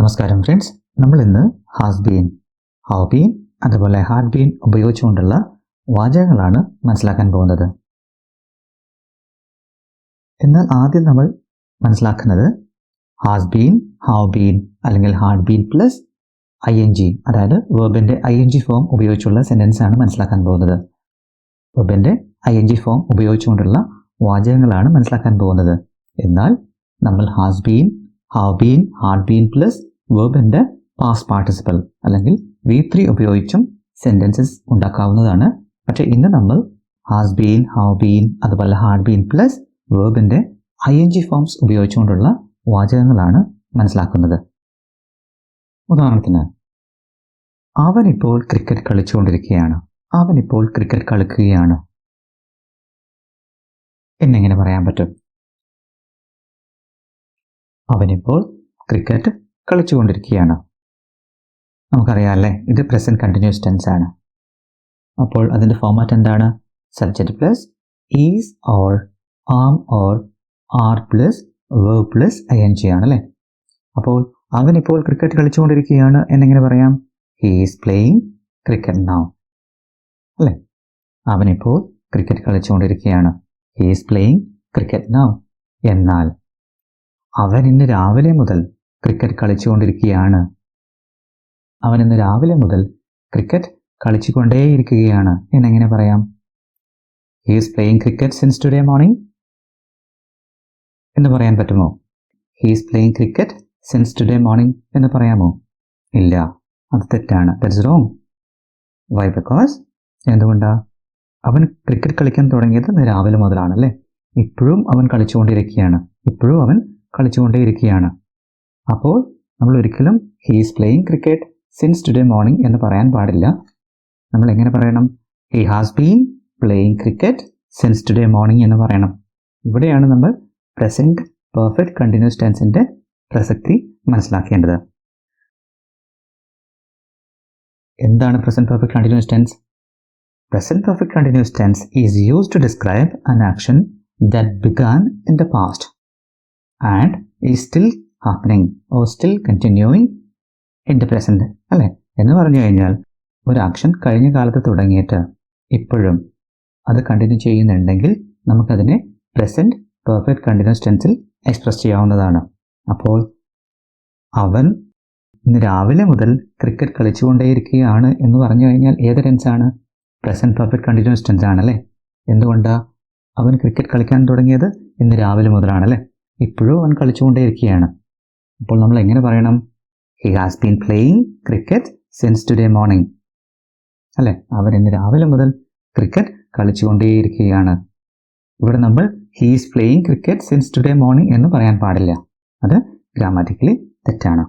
നമസ്കാരം ഫ്രണ്ട്സ് നമ്മൾ ഇന്ന് ഹാസ്ബീൻ ഹോബീൻ അതുപോലെ ഹാർബീൻ ബീൻ ഉപയോഗിച്ചുകൊണ്ടുള്ള വാചകങ്ങളാണ് മനസ്സിലാക്കാൻ പോകുന്നത്. എന്നാൽ ആദ്യം നമ്മൾ മനസ്സിലാക്കുന്നത് ഹാസ്ബീൻ ബീൻ ഹൗ ബീൻ അല്ലെങ്കിൽ had been been plus I N G അതായത് വെബിന്റെ ഐ എൻ ജി ഫോം ഉപയോഗിച്ചുള്ള സെന്റൻസ് ആണ് മനസ്സിലാക്കാൻ പോകുന്നത്. വെബിന്റെ ഐ എൻ ജി ഫോം ഉപയോഗിച്ചുകൊണ്ടുള്ള വാചകങ്ങളാണ് മനസ്സിലാക്കാൻ പോകുന്നത്. എന്നാൽ നമ്മൾ has been have been had been plus വെർബിന്റെ past participle അല്ലെങ്കിൽ വി ത്രീ ഉപയോഗിച്ചും സെന്റൻസസ് ഉണ്ടാക്കാവുന്നതാണ്. പക്ഷേ ഇന്ന് നമ്മൾ ഹാസ് ബീൻ ഹാവ് ബീൻ അതുപോലെ ഹാർഡ് ബീൻ പ്ലസ് വേർബിന്റെ ഐ എൻ ജി ഫോംസ് ഉപയോഗിച്ചുകൊണ്ടുള്ള വാചകങ്ങളാണ് മനസ്സിലാക്കുന്നത്. ഉദാഹരണത്തിന് അവൻ ഇപ്പോൾ ക്രിക്കറ്റ് കളിച്ചുകൊണ്ടിരിക്കുകയാണ്. അവൻ ഇപ്പോൾ ക്രിക്കറ്റ് കളിക്കുകയാണ്. എന്നെങ്ങനെ പറയാൻ പറ്റും? അവനിപ്പോൾ ക്രിക്കറ്റ് കളിച്ചുകൊണ്ടിരിക്കുകയാണ്. നമുക്കറിയാം അല്ലേ? ഇത് പ്രസന്റ് കണ്ടിന്യൂസ് ടെൻസ് ആണ്. അപ്പോൾ അതിന്റെ ഫോമാറ്റ് എന്താണ്? Subject plus is or am or are plus way plus I N G ആണ് അല്ലേ? അപ്പോൾ അവനിപ്പോൾ ക്രിക്കറ്റ് കളിച്ചുകൊണ്ടിരിക്കുകയാണ് എന്നെങ്ങനെ പറയാം? He is playing cricket now അല്ലേ? അവനിപ്പോൾ cricket കളിച്ചുകൊണ്ടിരിക്കുകയാണ്. He is playing cricket now എന്നാൽ അവൻ ഇന്ന് രാവിലെ മുതൽ ക്രിക്കറ്റ് കളിച്ചുകൊണ്ടിരിക്കുകയാണ്. അവൻ ഇന്ന് രാവിലെ മുതൽ ക്രിക്കറ്റ് കളിച്ചുകൊണ്ടേയിരിക്കുകയാണ്. എന്നെങ്ങനെ പറയാം? He is playing cricket since today morning എന്ന് പറയാൻ പറ്റുമോ? He is playing cricket since today morning എന്ന് പറയാമോ? ഇല്ല. അത് തെറ്റാണ്. ദറ്റ്സ് റോങ് വൈ ബിക്കോസ് എന്തുകൊണ്ടാ? അവൻ ക്രിക്കറ്റ് കളിക്കാൻ തുടങ്ങിയത് രാവിലെ മുതലാണ് അല്ലേ ഇപ്പോഴും അവൻ കളിച്ചുകൊണ്ടിരിക്കുകയാണ്. ഇപ്പോഴും അവൻ കളിച്ചുകൊണ്ടേയിരിക്കുകയാണ്. അപ്പോൾ നമ്മൾ ഒരിക്കലും he is playing cricket since today morning എന്ന് പറയാൻ പാടില്ല. നമ്മൾ എങ്ങനെ പറയണം? He has been playing cricket since today morning എന്ന് പറയണം. ഇവിടെയാണ് നമ്മൾ പ്രസന്റ് പെർഫെക്റ്റ് കണ്ടിന്യൂസ് ടെൻസിന്റെ പ്രസക്തി മനസ്സിലാക്കേണ്ടത്. എന്താണ് present perfect continuous tense present perfect continuous tense is use to describe an action that began in the past and is still happening or still continuing in the present അല്ലേ? എന്ന് പറഞ്ഞു കഴിഞ്ഞാൽ ഒരു action കഴിഞ്ഞ കാലത്ത് തുടങ്ങിയിട്ട് ഇപ്പോഴും അത് കണ്ടിന്യൂ ചെയ്യുന്നുണ്ടെങ്കിൽ നമുക്കതിനെ പ്രസന്റ് പെർഫെക്റ്റ് കണ്ടിന്യൂസ് ടെൻസിൽ എക്സ്പ്രസ് ചെയ്യാവുന്നതാണ്. അപ്പോൾ അവൻ ഇന്ന് രാവിലെ മുതൽ ക്രിക്കറ്റ് കളിച്ചുകൊണ്ടേയിരിക്കുകയാണ് എന്ന് പറഞ്ഞു കഴിഞ്ഞാൽ ഏത് ടെൻസാണ് പ്രസന്റ് പെർഫെക്റ്റ് കണ്ടിന്യൂസ് ടെൻസ് ആണല്ലേ എന്തുകൊണ്ടാണ് അവൻ ക്രിക്കറ്റ് കളിക്കാൻ തുടങ്ങിയത്? ഇന്ന് രാവിലെ മുതലാണല്ലേ ഇപ്പോഴും അവൻ കളിച്ചുകൊണ്ടേയിരിക്കുകയാണ്. അപ്പോൾ നമ്മൾ എങ്ങനെ പറയണം? He has been playing cricket since today morning അല്ലേ? അവൻ ഇന്ന് രാവിലെ മുതൽ ക്രിക്കറ്റ് കളിച്ചുകൊണ്ടേയിരിക്കുകയാണ്. ഇവിടെ നമ്മൾ he's playing cricket since today morning എന്ന് പറയാൻ പാടില്ല. അത് ഗ്രാമാറ്റിക്കലി തെറ്റാണ്.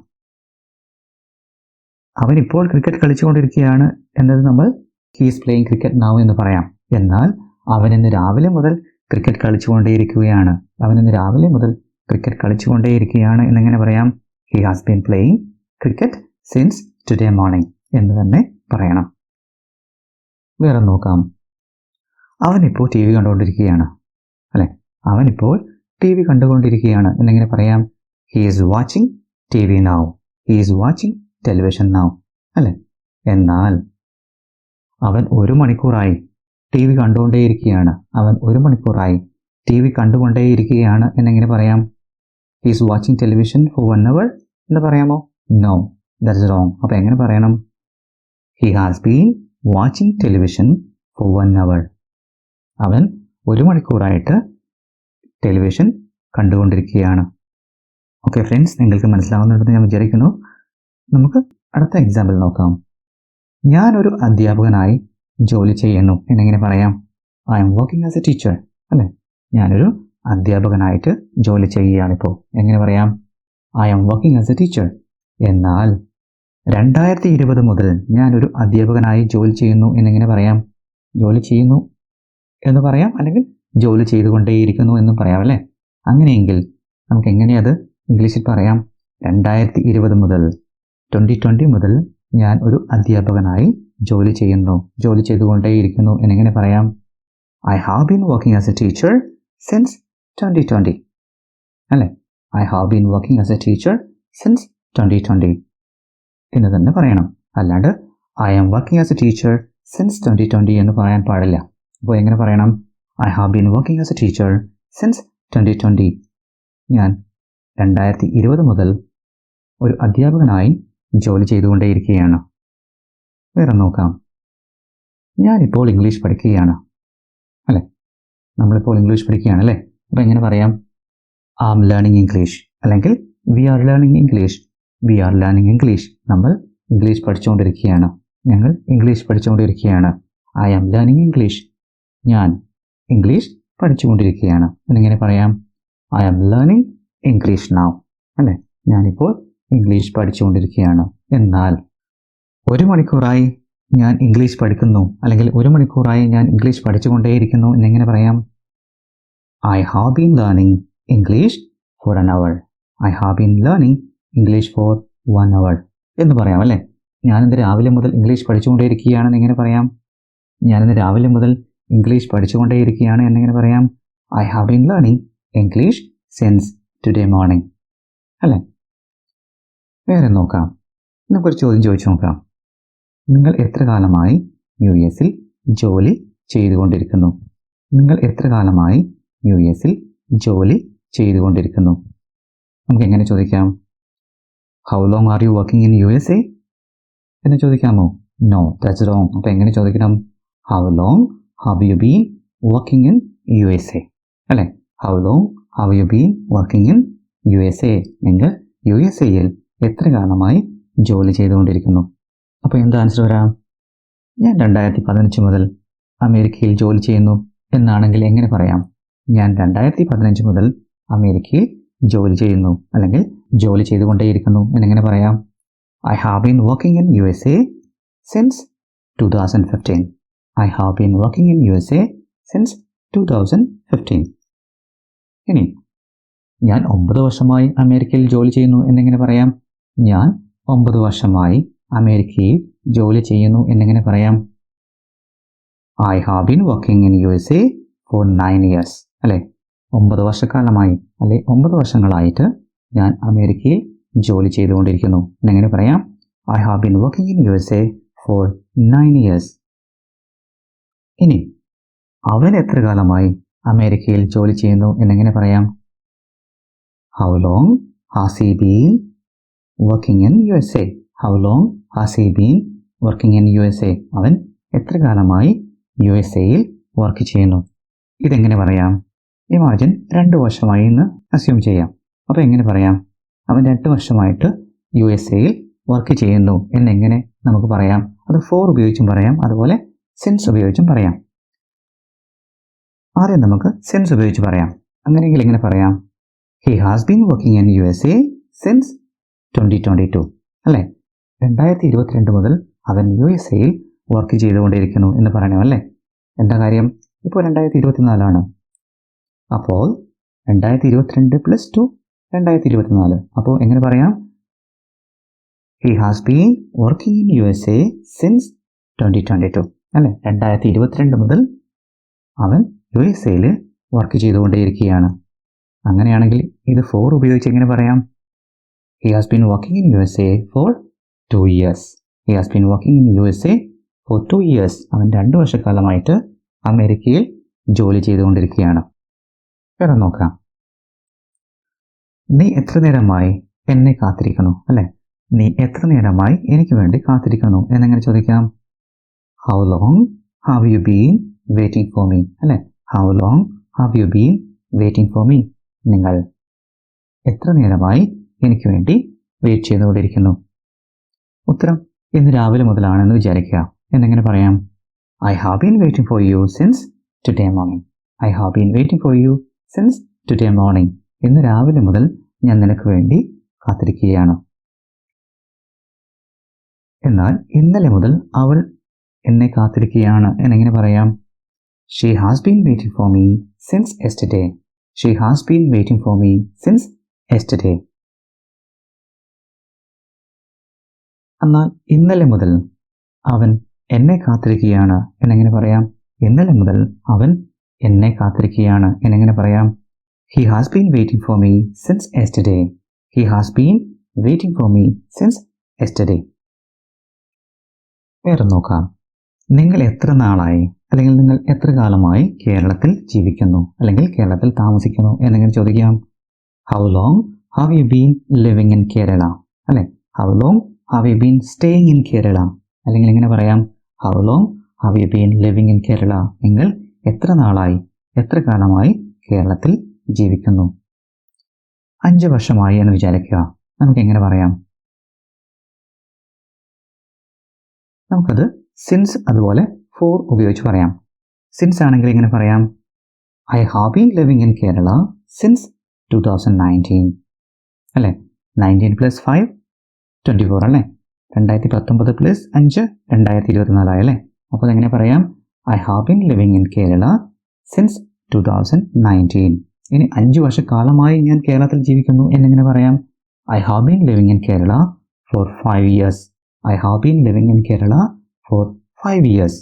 അവൻ ഇപ്പോൾ ക്രിക്കറ്റ് കളിച്ചുകൊണ്ടിരിക്കുകയാണ് എന്നത് നമ്മൾ ഹീസ് പ്ലേയിങ് ക്രിക്കറ്റ് നാവ് എന്ന് പറയാം. എന്നാൽ അവൻ ഇന്ന് രാവിലെ മുതൽ ക്രിക്കറ്റ് കളിച്ചുകൊണ്ടേയിരിക്കുകയാണ്. അവൻ ഇന്ന് രാവിലെ മുതൽ ക്രിക്കറ്റ് കളിച്ചുകൊണ്ടേയിരിക്കുകയാണ് എന്നെങ്ങനെ പറയാം. He has been playing cricket since today morning എന്ന് തന്നെ പറയണം. വേറെ നോക്കാം. അവനിപ്പോൾ ടി വി കണ്ടുകൊണ്ടിരിക്കുകയാണ്. അല്ലെ? അവനിപ്പോൾ ടി വി കണ്ടുകൊണ്ടിരിക്കുകയാണ് എന്നെങ്ങനെ പറയാം. He is watching T V now he is watching television now അല്ലെ? എന്നാൽ അവൻ ഒരു മണിക്കൂറായി ടി വി കണ്ടുകൊണ്ടേയിരിക്കുകയാണ്. അവൻ ഒരു മണിക്കൂറായി ടി വി കണ്ടുകൊണ്ടേയിരിക്കുകയാണ് എന്നെങ്ങനെ പറയാം. He's watching television for one hour എന്ന് പറയാമോ? നോ ദറ്റ്സ് റോങ് അപ്പോൾ എങ്ങനെ പറയണം? He has been watching television for one hour അവൻ ഒരു മണിക്കൂറായിട്ട് ടെലിവിഷൻ കണ്ടുകൊണ്ടിരിക്കുകയാണ്. ഓക്കെ ഫ്രണ്ട്സ് നിങ്ങൾക്ക് മനസ്സിലാവുന്നുണ്ടെന്ന് ഞാൻ വിചാരിക്കുന്നു. നമുക്ക് അടുത്ത എക്സാമ്പിൾ നോക്കാം. ഞാനൊരു അധ്യാപകനായി ജോലി ചെയ്യുന്നു. എന്നെങ്ങനെ പറയാം? I am working as a teacher അല്ലേ? ഞാനൊരു അധ്യാപകനായിട്ട് ജോലി ചെയ്യുകയാണിപ്പോൾ എങ്ങനെ പറയാം? I am working as a teacher എന്നാൽ രണ്ടായിരത്തി ഇരുപത് മുതൽ ഞാനൊരു അധ്യാപകനായി ജോലി ചെയ്യുന്നു എന്നെങ്ങനെ പറയാം? ജോലി ചെയ്യുന്നു എന്ന് പറയാം അല്ലെങ്കിൽ ജോലി ചെയ്തുകൊണ്ടേയിരിക്കുന്നു എന്നും പറയാം അല്ലേ? അങ്ങനെയെങ്കിൽ നമുക്ക് എങ്ങനെയത് ഇംഗ്ലീഷിൽ പറയാം? രണ്ടായിരത്തി ഇരുപത് മുതൽ ട്വന്റി ട്വന്റി മുതൽ ഞാൻ ഒരു അധ്യാപകനായി ജോലി ചെയ്യുന്നു. ജോലി ചെയ്തുകൊണ്ടേയിരിക്കുന്നു എന്നെങ്ങനെ പറയാം? I have been working as a teacher since twenty അല്ലെ അല്ലേ? I have been working as a teacher since twenty twenty എന്ന് തന്നെ പറയണം. അല്ലാണ്ട് I am working as a teacher since twenty twenty എന്ന് പറയാൻ പാടില്ല. അപ്പോൾ എങ്ങനെ പറയണം? I have been working as a teacher since twenty twenty ഞാൻ രണ്ടായിരത്തി ഇരുപത് മുതൽ ഒരു അധ്യാപകനായി ജോലി ചെയ്തുകൊണ്ടേയിരിക്കുകയാണ്. വേറെ നോക്കാം. ഞാനിപ്പോൾ ഇംഗ്ലീഷ് പഠിക്കുകയാണ്. അല്ലേ? നമ്മളിപ്പോൾ ഇംഗ്ലീഷ് പഠിക്കുകയാണ് അല്ലേ? അപ്പോൾ എങ്ങനെ പറയാം? ആം ലേണിംഗ് ഇംഗ്ലീഷ് അല്ലെങ്കിൽ we are learning English we are learning English നമ്മൾ ഇംഗ്ലീഷ് പഠിച്ചുകൊണ്ടിരിക്കുകയാണ്. ഞങ്ങൾ ഇംഗ്ലീഷ് പഠിച്ചുകൊണ്ടിരിക്കുകയാണ്. ഐ ആം ലേണിംഗ് ഇംഗ്ലീഷ് ഞാൻ ഇംഗ്ലീഷ് പഠിച്ചുകൊണ്ടിരിക്കുകയാണ്. എന്നിങ്ങനെ പറയാം? I am learning English now അല്ലേ? ഞാനിപ്പോൾ ഇംഗ്ലീഷ് പഠിച്ചുകൊണ്ടിരിക്കുകയാണ്. എന്നാൽ ഒരു മണിക്കൂറായി ഞാൻ ഇംഗ്ലീഷ് പഠിക്കുന്നു. അല്ലെങ്കിൽ ഒരു മണിക്കൂറായി ഞാൻ ഇംഗ്ലീഷ് പഠിച്ചുകൊണ്ടേയിരിക്കുന്നു. എന്നെങ്ങനെ പറയാം? I have been learning English for an hour. I have been learning English for one hour. എന്ന് പറയാം അല്ലേ? ഞാനിന്ന് രാവിലെ മുതൽ ഇംഗ്ലീഷ് പഠിച്ചുകൊണ്ടേയിരിക്കുകയാണെന്ന് എങ്ങനെ പറയാം. ഞാനിന്ന് രാവിലെ മുതൽ ഇംഗ്ലീഷ് പഠിച്ചുകൊണ്ടേയിരിക്കുകയാണ് എന്നെങ്ങനെ പറയാം. I have been learning English since today morning അല്ലേ? വേറെ നോക്കാം. നമുക്കൊരു ചോദ്യം ചോദിച്ചു നോക്കാം. നിങ്ങൾ എത്ര കാലമായി യു എസിൽ ജോലി ചെയ്തുകൊണ്ടിരിക്കുന്നു? നിങ്ങൾ എത്ര കാലമായി യു എസിൽ ജോലി ചെയ്തുകൊണ്ടിരിക്കുന്നു. നമുക്ക് എങ്ങനെ ചോദിക്കാം? How long are you working in U S A എന്ന് ചോദിക്കാമോ? നോ ദാറ്റ്സ് റോങ് അപ്പോൾ എങ്ങനെ ചോദിക്കണം? How long have you been working in U S A അല്ലേ? How long have you been working in U S A നിങ്ങൾ U S എയിൽ എത്ര കാലമായി ജോലി ചെയ്തുകൊണ്ടിരിക്കുന്നു? അപ്പോൾ എന്താ ആൻസർ വരാം? ഞാൻ രണ്ടായിരത്തി പതിനഞ്ച് മുതൽ അമേരിക്കയിൽ ജോലി ചെയ്യുന്നു എന്നാണെങ്കിൽ എങ്ങനെ പറയാം? ഞാൻ രണ്ടായിരത്തി പതിനഞ്ച് മുതൽ അമേരിക്കയിൽ ജോലി ചെയ്യുന്നു. അല്ലെങ്കിൽ ജോലി ചെയ്തുകൊണ്ടേയിരിക്കുന്നു എന്നെങ്ങനെ പറയാം. I have been working in U S A since two thousand fifteen I have been working in U S A since two thousand fifteen ഇനി ഞാൻ ഒമ്പത് വർഷമായി അമേരിക്കയിൽ ജോലി ചെയ്യുന്നു എന്നെങ്ങനെ പറയാം. ഞാൻ ഒമ്പത് വർഷമായി അമേരിക്കയിൽ ജോലി ചെയ്യുന്നു എന്നെങ്ങനെ പറയാം. I have been working in U S A for nine years അല്ലേ? ഒമ്പത് വർഷക്കാലമായി അല്ലെ? ഒമ്പത് വർഷങ്ങളായിട്ട് ഞാൻ അമേരിക്കയിൽ ജോലി ചെയ്തുകൊണ്ടിരിക്കുന്നു. എന്നെങ്ങനെ പറയാം? I have been working in U S A for nine years ഇനി അവൻ എത്ര കാലമായി അമേരിക്കയിൽ ജോലി ചെയ്യുന്നു എന്നെങ്ങനെ പറയാം? How long has he been working in U S A how long has he been working in U S A അവൻ എത്ര കാലമായി യു എസ് എയിൽ വർക്ക് ചെയ്യുന്നു? ഇതെങ്ങനെ പറയാം? ഇമാജിൻ രണ്ട് വർഷമായി എന്ന് അസ്യൂം ചെയ്യാം. അപ്പോൾ എങ്ങനെ പറയാം? അവൻ രണ്ട് വർഷമായിട്ട് യു എസ് എയിൽ വർക്ക് ചെയ്യുന്നു എന്നെങ്ങനെ നമുക്ക് പറയാം? അത് ഫോർ ഉപയോഗിച്ചും പറയാം അതുപോലെ സെൻസ് ഉപയോഗിച്ചും പറയാം. ആദ്യം നമുക്ക് സെൻസ് ഉപയോഗിച്ച് പറയാം. അങ്ങനെയെങ്കിൽ എങ്ങനെ പറയാം? He has been working in U S A since twenty twenty two അല്ലേ? രണ്ടായിരത്തി ഇരുപത്തിരണ്ട് മുതൽ അവൻ യു എസ് എയിൽ വർക്ക് ചെയ്തുകൊണ്ടിരിക്കുന്നു എന്ന് പറയണം അല്ലേ എന്താ കാര്യം? ഇപ്പോൾ രണ്ടായിരത്തി ഇരുപത്തിനാലാണ് അപ്പോൾ രണ്ടായിരത്തി ഇരുപത്തിരണ്ട് പ്ലസ് ടു രണ്ടായിരത്തി ഇരുപത്തിനാല് അപ്പോൾ എങ്ങനെ പറയാം? He has been working in U S A since twenty twenty two അല്ലേ? രണ്ടായിരത്തി ഇരുപത്തിരണ്ട് മുതൽ അവൻ യു എസ് എയിൽ വർക്ക് ചെയ്തുകൊണ്ടേയിരിക്കുകയാണ്. അങ്ങനെയാണെങ്കിൽ ഇത് ഫോർ ഉപയോഗിച്ച് എങ്ങനെ പറയാം? He has been working in U S A for two years he has been working in U S A for two years അവൻ രണ്ട് വർഷക്കാലമായിട്ട് അമേരിക്കയിൽ ജോലി ചെയ്തുകൊണ്ടിരിക്കുകയാണ്. വേറെ നോക്കാം. നീ എത്ര നേരമായി എന്നെ കാത്തിരിക്കുന്നു അല്ലേ? നീ എത്ര നേരമായി എനിക്ക് വേണ്ടി കാത്തിരിക്കണു എന്നെങ്ങനെ ചോദിക്കാം. How long have you been waiting for me അല്ലേ? How long have you been waiting for me നിങ്ങൾ എത്ര നേരമായി എനിക്ക് വേണ്ടി വെയിറ്റ് ചെയ്തുകൊണ്ടിരിക്കുന്നു? ഉത്തരം ഇന്ന് രാവിലെ മുതലാണെന്ന് വിചാരിക്കുക. എന്നെങ്ങനെ പറയാം. I have been waiting for you since today morning I have been waiting for you since today morning ഇന്ന് രാവിലെ മുതൽ ഞാൻ നിനക്ക് വേണ്ടി കാത്തിരിക്കുകയാണ്. എന്നാൽ ഇന്നലെ മുതൽ അവൾ എന്നെ കാത്തിരിക്കുകയാണ് എന്നെങ്ങനെ പറയാം? She has been waiting for me since yesterday she has been waiting for me since yesterday എന്നാൽ ഇന്നലെ മുതൽ അവൻ എന്നെ കാത്തിരിക്കുകയാണ് എന്നെങ്ങനെ പറയാം? ഇന്നലെ മുതൽ അവൻ എന്നെ കാത്തിരിക്കുകയാണ്. എന്നെങ്ങനെ പറയാം? He has been waiting for me since yesterday he has been waiting for me since yesterday വേറെ നോക്കാം. നിങ്ങൾ എത്ര നാളായി? അല്ലെങ്കിൽ നിങ്ങൾ എത്ര കാലമായി കേരളത്തിൽ ജീവിക്കുന്നു? അല്ലെങ്കിൽ കേരളത്തിൽ താമസിക്കുന്നു? എന്നെങ്ങനെ ചോദിക്കാം? How long have you been living in Kerala അല്ലെ? How long have you been staying in Kerala അല്ലെങ്കിൽ എങ്ങനെ പറയാം? How long have you been living in Kerala നിങ്ങൾ എത്ര നാളായി എത്ര കാലമായി കേരളത്തിൽ ജീവിക്കുന്നു? അഞ്ച് വർഷമായി എന്ന് വിചാരിക്കുക. നമുക്ക് എങ്ങനെ പറയാം? നമുക്കത് സിൻസ് അതുപോലെ ഫോർ ഉപയോഗിച്ച് പറയാം. സിൻസ് ആണെങ്കിൽ എങ്ങനെ പറയാം? I have been living in Kerala since two thousand nineteen അല്ലേ? Nineteen plus five twenty four അല്ലേ? രണ്ടായിരത്തി പത്തൊമ്പത് പ്ലസ് അഞ്ച് രണ്ടായിരത്തി ഇരുപത്തിനാലായി അല്ലേ? അപ്പോൾ അതെങ്ങനെ പറയാം? I have been living in Kerala since two thousand nineteen ഇനി അഞ്ച് വർഷക്കാലമായി ഞാൻ കേരളത്തിൽ ജീവിക്കുന്നു എന്നിങ്ങനെ പറയാം? I have been living in Kerala for five years I have been living in Kerala for five years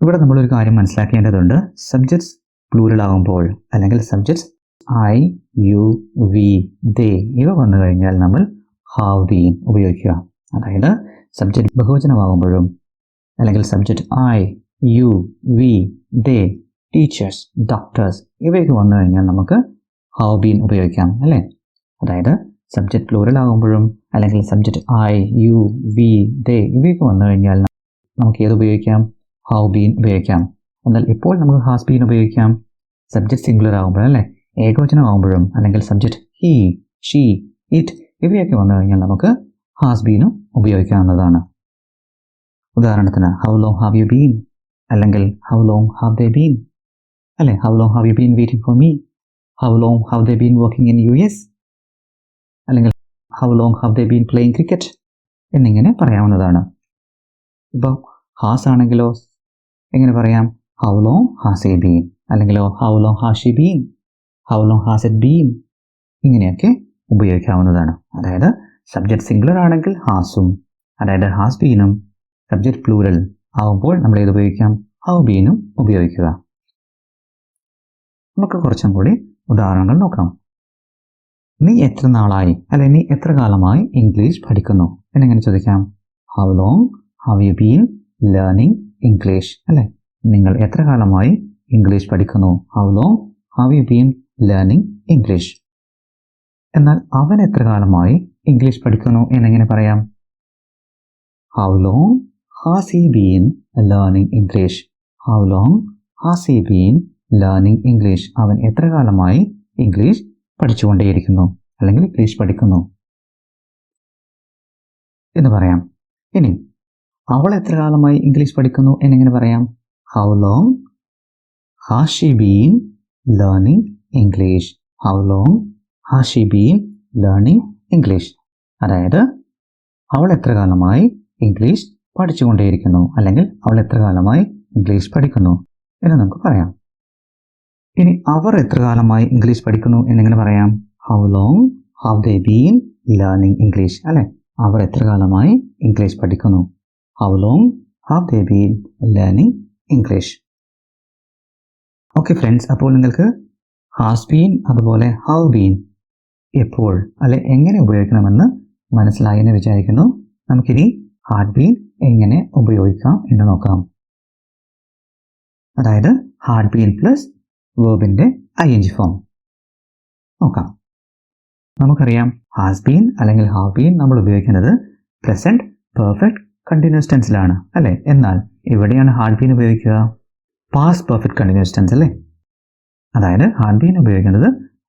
ഇവിടെ നമ്മളൊരു കാര്യം മനസ്സിലാക്കേണ്ടതുണ്ട്. സബ്ജക്ട്സ് പ്ലൂറൽ ആകുമ്പോൾ അല്ലെങ്കിൽ subjects I you we they ഇവ വന്നു കഴിഞ്ഞാൽ നമ്മൾ ഹാവ് ബീൻ ഉപയോഗിക്കുക. അതായത് സബ്ജക്റ്റ് ബഹുവചനമാകുമ്പോഴും അല്ലെങ്കിൽ subject I you we they teachers doctors ഇവയൊക്കെ വന്നു കഴിഞ്ഞാൽ നമുക്ക് ഹാവ് ബീൻ ഉപയോഗിക്കാം അല്ലേ? അതായത് സബ്ജക്റ്റ് പ്ലൂറൽ ആകുമ്പോഴും അല്ലെങ്കിൽ subject I you we they ഇവയൊക്കെ വന്നു കഴിഞ്ഞാൽ നമുക്ക് ഏത് ഉപയോഗിക്കാം? ഹൗ ബീൻ ഉപയോഗിക്കാം. എന്നാൽ ഇപ്പോൾ നമുക്ക് ഹാസ് ബീൻ ഉപയോഗിക്കാം. സബ്ജക്റ്റ് സിംഗുലർ ആകുമ്പോഴും അല്ലേ? ഏകവചനം ആകുമ്പോഴും അല്ലെങ്കിൽ സബ്ജക്റ്റ് ഹി ഷീ ഇറ്റ് ഇവയൊക്കെ വന്നു കഴിഞ്ഞാൽ നമുക്ക് ഹാസ് ബീനും ഉപയോഗിക്കാവുന്നതാണ്. ഉദാഹരണത്തിന് how long have you been അല്ലെങ്കിൽ how long have they been അല്ലെ how long have you been waiting for me how long have they been working in U S അല്ലെങ്കിൽ how long have they been playing cricket എന്നിങ്ങനെ പറയാവുന്നതാണ്. ഇപ്പോൾ has ആണെങ്കിലോ എങ്ങനെ പറയാം? How long has he been അല്ലെങ്കിൽ how long has she been how long has it been ഇങ്ങനെയൊക്കെ ഉപയോഗിക്കാവുന്നതാണ്. അതായത് സബ്ജക്റ്റ് സിംഗുലർ ആണെങ്കിൽ ഹാസും അതായത് ഹാസ് ബീനും സബ്ജക്റ്റ് പ്ലൂരൽ ആവുമ്പോൾ നമ്മൾ ഏത് ഉപയോഗിക്കാം? ഹൗ ബീനും ഉപയോഗിക്കുക. നമുക്ക് കുറച്ചും കൂടി ഉദാഹരണങ്ങൾ നോക്കാം. നീ എത്ര നാളായി അല്ലെ നീ എത്ര കാലമായി ഇംഗ്ലീഷ് പഠിക്കുന്നു? എന്നെങ്ങനെ ചോദിക്കാം? How long have you been learning English അല്ലെ? നിങ്ങൾ എത്ര കാലമായി ഇംഗ്ലീഷ് പഠിക്കുന്നു? How long have you been learning English എന്നാൽ അവൻ എത്ര കാലമായി ഇംഗ്ലീഷ് പഠിക്കുന്നു എന്നെങ്ങനെ പറയാം? How long has he been learning English how long has he been learning English അവൻ എത്ര കാലമായി ഇംഗ്ലീഷ് പഠിച്ചുകൊണ്ടേയിരിക്കുന്നു? അല്ലെങ്കിൽ ഇംഗ്ലീഷ് പഠിക്കുന്നു? എന്ന് പറയാം. ഇനി അവൾ എത്ര കാലമായി ഇംഗ്ലീഷ് പഠിക്കുന്നു എന്നെങ്ങനെ പറയാം? How long has she been learning English how long has she been learning English അതായത് അവൾ എത്ര കാലമായി ഇംഗ്ലീഷ് പഠിച്ചുകൊണ്ടേയിരിക്കുന്നു? അല്ലെങ്കിൽ അവൾ എത്ര കാലമായി ഇംഗ്ലീഷ് പഠിക്കുന്നു? എന്ന് നമുക്ക് പറയാം. ഇനി അവർ എത്ര കാലമായി ഇംഗ്ലീഷ് പഠിക്കുന്നു എന്നിങ്ങനെ പറയാം. How long have they been learning English അല്ലെ? അവർ എത്ര കാലമായി ഇംഗ്ലീഷ് പഠിക്കുന്നു? How long have they been learning English okay friends അപ്പോൾ നിങ്ങൾക്ക് ഹാസ് ബീൻ അതുപോലെ ഹൗ ബീൻ എപ്പോൾ അല്ലെ എങ്ങനെ ഉപയോഗിക്കണമെന്ന് മനസ്സിലായി എന്ന് വിചാരിക്കുന്നു. നമുക്കിനി ഹാർട്ട് ബീൻ എങ്ങനെ ഉപയോഗിക്കാം എന്ന് നോക്കാം. അതായത് ഹാർട്ട് ബീൻ പ്ലസ് വേബിന്റെ ഐ എൻ ജി ഫോം നോക്കാം. നമുക്കറിയാം ഹാസ് ബീൻ അല്ലെങ്കിൽ ഹാവ് ബീൻ നമ്മൾ ഉപയോഗിക്കുന്നത് പ്രസന്റ് പെർഫെക്റ്റ് കണ്ടിന്യൂസ് ടെൻസിലാണ് അല്ലേ? എന്നാൽ എവിടെയാണ് ഹാർഡ് ബീൻ ഉപയോഗിക്കുക? പാസ്റ്റ് പെർഫെക്റ്റ് കണ്ടിന്യൂസ് ടെൻസ് അല്ലേ? അതായത് ഹാർഡ് ബീൻ ഉപയോഗിക്കുന്നത്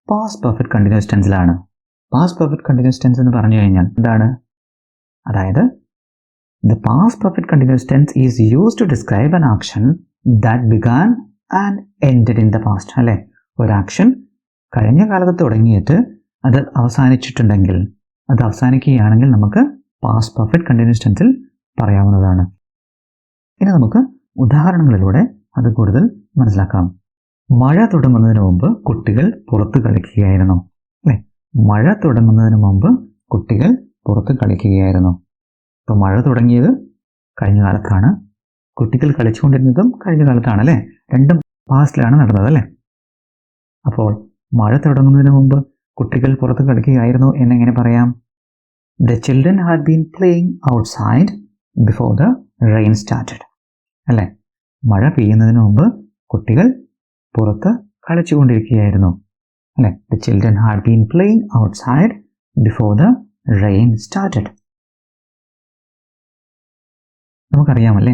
പാസ് പെർഫെക്റ്റ് കണ്ടിന്യൂസ് ടെൻസിലാണ് പാസ് പെർഫെക്റ്റ് കണ്ടിന്യൂസ് ടെൻസ് എന്ന് പറഞ്ഞു കഴിഞ്ഞാൽ എന്താണ്? അതായത് the past perfect continuous tense is used to describe an action that began and ended in the past അല്ലേ? ഒരു ആക്ഷൻ കഴിഞ്ഞ കാലത്ത് തുടങ്ങിയിട്ട് അത് അവസാനിച്ചിട്ടുണ്ടെങ്കിൽ അത് അവസാനിക്കുകയാണെങ്കിൽ നമുക്ക് പാസ് പെർഫെക്റ്റ് കണ്ടിന്യൂസ് ടെൻസിൽ പറയാവുന്നതാണ്. ഇനി നമുക്ക് ഉദാഹരണങ്ങളിലൂടെ അത് കൂടുതൽ മനസ്സിലാക്കാം. മഴ തുടങ്ങുന്നതിന് മുമ്പ് കുട്ടികൾ പുറത്ത് കളിക്കുകയായിരുന്നു. അല്ലേ? മഴ തുടങ്ങുന്നതിന് മുമ്പ് കുട്ടികൾ പുറത്ത് കളിക്കുകയായിരുന്നു. ഇപ്പോൾ മഴ തുടങ്ങിയത് കഴിഞ്ഞ കാലത്താണ്. കുട്ടികൾ കളിച്ചുകൊണ്ടിരുന്നതും കഴിഞ്ഞ കാലത്താണ് അല്ലേ? രണ്ടും പാസ്റ്റിലാണ് നടന്നത് അല്ലേ? അപ്പോൾ മഴ തുടങ്ങുന്നതിന് മുമ്പ് കുട്ടികൾ പുറത്ത് കളിക്കുകയായിരുന്നു എന്നെങ്ങനെ പറയാം? The children had been playing outside before the rain started അല്ലേ? മഴ പെയ്യുന്നതിന് മുമ്പ് കുട്ടികൾ പുറത്ത് കളിച്ചുകൊണ്ടിരിക്കുകയായിരുന്നു. അല്ലെ? The children had been playing outside before the rain started നമുക്കറിയാമല്ലേ?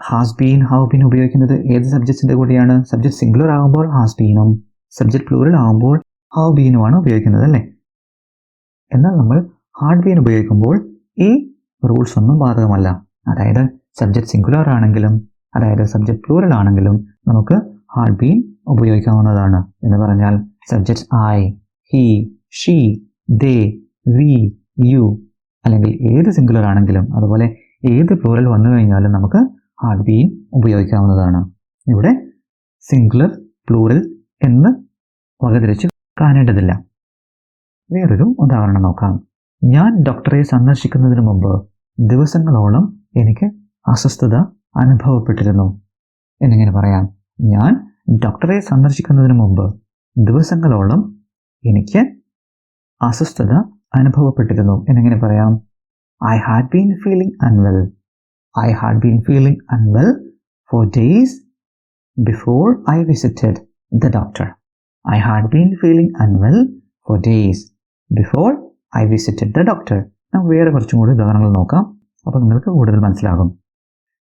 Has been have been ഉപയോഗിക്കുന്നത് ഏത് സബ്ജക്റ്റിന്റെ കൂടെയാണ്? സബ്ജക്ട് സിംഗുലർ ആകുമ്പോൾ ഹാസ് ബീനും സബ്ജക്ട് പ്ലൂറൽ ആകുമ്പോൾ ഹൗ ബീനുമാണ് ഉപയോഗിക്കുന്നത് അല്ലേ? എന്നാൽ നമ്മൾ ഹാർഡ് ബീൻ ഉപയോഗിക്കുമ്പോൾ ഈ റൂൾസ് ഒന്നും ബാധകമല്ല. അതായത് സബ്ജക്ട് സിംഗുലർ ആണെങ്കിലും അതായത് സബ്ജക്ട് പ്ലൂറൽ ആണെങ്കിലും നമുക്ക് ഹാർഡ് ബീൻ ഉപയോഗിക്കാവുന്നതാണ് എന്ന് പറഞ്ഞാൽ subject I he she they we you അല്ലെങ്കിൽ ഏത് സിംഗുലർ ആണെങ്കിലും അതുപോലെ ഏത് പ്ലൂറൽ വന്നു കഴിഞ്ഞാലും നമുക്ക് ഹാർഡ് ബീൻ ഉപയോഗിക്കാവുന്നതാണ്. ഇവിടെ സിംഗുലർ പ്ലൂറൽ എന്ന് വകതിരിച്ച് കാണേണ്ടതില്ല. വേറൊരു ഉദാഹരണം നോക്കാം. ഞാൻ ഡോക്ടറെ സന്ദർശിക്കുന്നതിന് മുമ്പ് ദിവസങ്ങളോളം എനിക്ക് അസ്വസ്ഥത അനുഭവപ്പെട്ടിരുന്നു. എന്നിങ്ങനെ പറയാം. ഞാൻ ഡോക്ടറെ സന്ദർശിക്കുന്നതിന് മുമ്പ് ദിവസങ്ങളോളം എനിക്ക് അസ്വസ്ഥത അനുഭവപ്പെട്ടിരുന്നു. എന്നിങ്ങനെ പറയാം? I had been feeling unwell I had been feeling unwell for days before I visited the doctor I had been feeling unwell for days before I visited the doctor നമുക്ക് വേറെ കുറച്ചും കൂടി ഉദാഹരണങ്ങൾ നോക്കാം. അപ്പോൾ നിങ്ങൾക്ക് കൂടുതൽ മനസ്സിലാകും.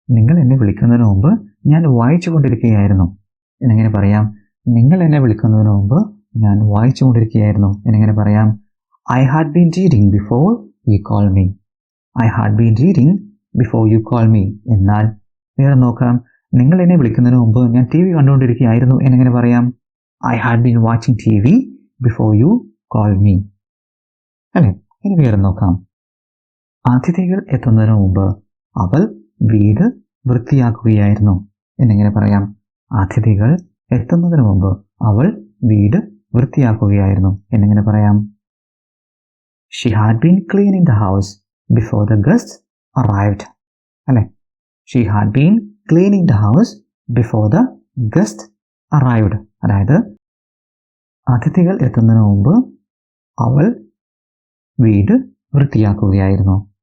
നിങ്ങൾ എന്നെ വിളിക്കുന്നതിന് മുമ്പ് ഞാൻ വായിച്ചു കൊണ്ടിരിക്കുകയായിരുന്നു എന്നിങ്ങനെ പറയാം? നിങ്ങൾ എന്നെ വിളിക്കുന്നതിന് മുമ്പ് ഞാൻ വായിച്ചു കൊണ്ടിരിക്കുകയായിരുന്നു എന്നിങ്ങനെ പറയാം? I had been reading before you call me I had been reading before you call me എന്നാൽ വേറെ നോക്കാം. നിങ്ങൾ എന്നെ വിളിക്കുന്നതിന് മുമ്പ് ഞാൻ ടി വി കണ്ടുകൊണ്ടിരിക്കുകയായിരുന്നു. എന്നിങ്ങനെ പറയാം? I had been watching T V before you call me അല്ലെ? ഇനി വേറെ നോക്കാം. അതിഥികൾ എത്തുന്നതിന് മുമ്പ് അവൾ വീട് വൃത്തിയാക്കുകയായിരുന്നു. എന്നിങ്ങനെ പറയാം. അതിഥികൾ എത്തുന്നതിന് മുമ്പ് അവൾ വീട് വൃത്തിയാക്കുകയായിരുന്നു. എന്നിങ്ങനെ പറയാം. She had been cleaning the house before the guest arrived അല്ലെ? She had been cleaning the house before the guest arrived അതായത് അതിഥികൾ എത്തുന്നതിന് മുമ്പ് അവൾ വീട് വൃത്തിയാക്കുകയായിരുന്നു.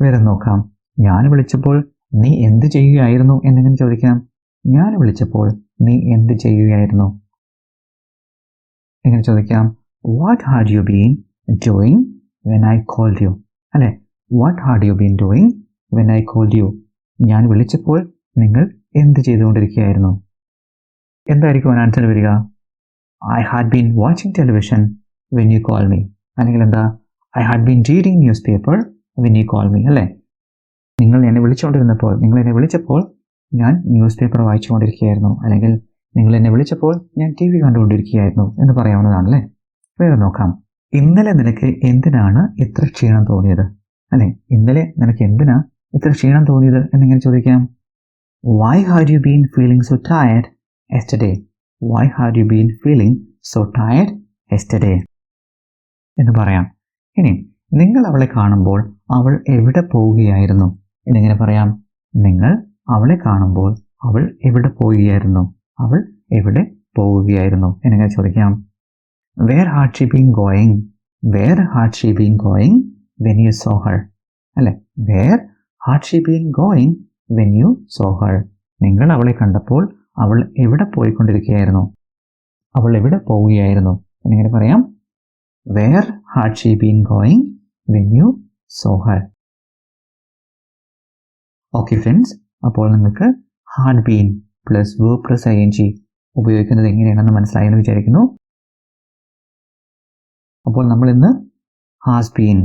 വേറെ നോക്കാം. ഞാൻ വിളിച്ചപ്പോൾ നീ എന്ത് ചെയ്യുകയായിരുന്നു എന്നിങ്ങനെ ചോദിക്കാം. ഞാൻ വിളിച്ചപ്പോൾ നീ എന്ത് ചെയ്യുകയായിരുന്നു? എങ്ങനെ ചോദിക്കാം what had you been doing when I called you അല്ലെ? What had you been doing when I called you ഞാൻ വിളിച്ചപ്പോൾ നിങ്ങൾ എന്ത് ചെയ്തുകൊണ്ടിരിക്കുകയായിരുന്നു? എന്തായിരിക്കും ആൻസർ വരിക? I had been watching television when you call me അല്ലെങ്കിൽ എന്താ? I had been reading newspaper when you call me അല്ലേ? നിങ്ങൾ എന്നെ വിളിച്ചുകൊണ്ടിരുന്നപ്പോൾ നിങ്ങൾ എന്നെ വിളിച്ചപ്പോൾ ഞാൻ ന്യൂസ് പേപ്പർ വായിച്ചുകൊണ്ടിരിക്കുകയായിരുന്നു. അല്ലെങ്കിൽ നിങ്ങൾ എന്നെ വിളിച്ചപ്പോൾ ഞാൻ ടി വി കണ്ടുകൊണ്ടിരിക്കുകയായിരുന്നു എന്ന് പറയാവുന്നതാണ് അല്ലേ വേറെ നോക്കാം. ഇന്നലെ നിനക്ക് എന്തിനാണ് ഇത്ര ക്ഷീണം തോന്നിയത്? അല്ലെ? ഇന്നലെ നിനക്ക് എന്തിനാ ഇത്ര ക്ഷീണം തോന്നിയത് എന്നിങ്ങനെ ചോദിക്കാം. Why have you been feeling so tired yesterday why have you been feeling so tired yesterday എന്ന് പറയാം. ഇനി നിങ്ങൾ അവളെ കാണുമ്പോൾ അവൾ എവിടെ പോവുകയായിരുന്നു? എന്നിങ്ങനെ പറയാം. നിങ്ങൾ അവളെ കാണുമ്പോൾ അവൾ എവിടെ പോവുകയായിരുന്നു? അവൾ എവിടെ പോവുകയായിരുന്നു? എന്നിങ്ങനെ ചോദിക്കാം. Where had she being going where had she being going when you saw her അല്ലെ? Where had she being going when you saw her നിങ്ങൾ അവളെ കണ്ടപ്പോൾ അവൾ എവിടെ പോയിക്കൊണ്ടിരിക്കുകയായിരുന്നു? അവൾ എവിടെ പോവുകയായിരുന്നു? എന്നിങ്ങനെ പറയാം. Where had she been going when you saw her okay friends അപ്പോൾ നിങ്ങൾക്ക് had been plus way plus I N G ഉപയോഗിക്കുന്നത് എങ്ങനെയാണെന്ന് മനസ്സിലായെന്ന് വിചാരിക്കുന്നു. അപ്പോൾ നമ്മൾ ഇന്ന് ഹാസ് ബീൻ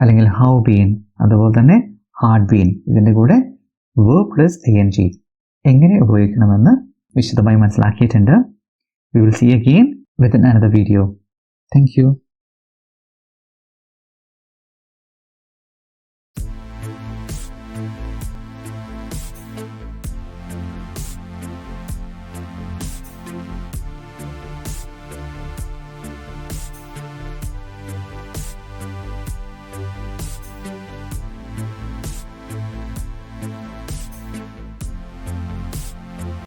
അല്ലെങ്കിൽ ഹൗ ബീൻ അതുപോലെ തന്നെ ഹാർഡ് ബീൻ ഇതിന്റെ കൂടെ വേ പ്ലസ് ഐ എൻ ജി എങ്ങനെ ഉപയോഗിക്കണമെന്ന് വിശദമായി മനസ്സിലാക്കിയിട്ടുണ്ട്. We will see again with another video thank you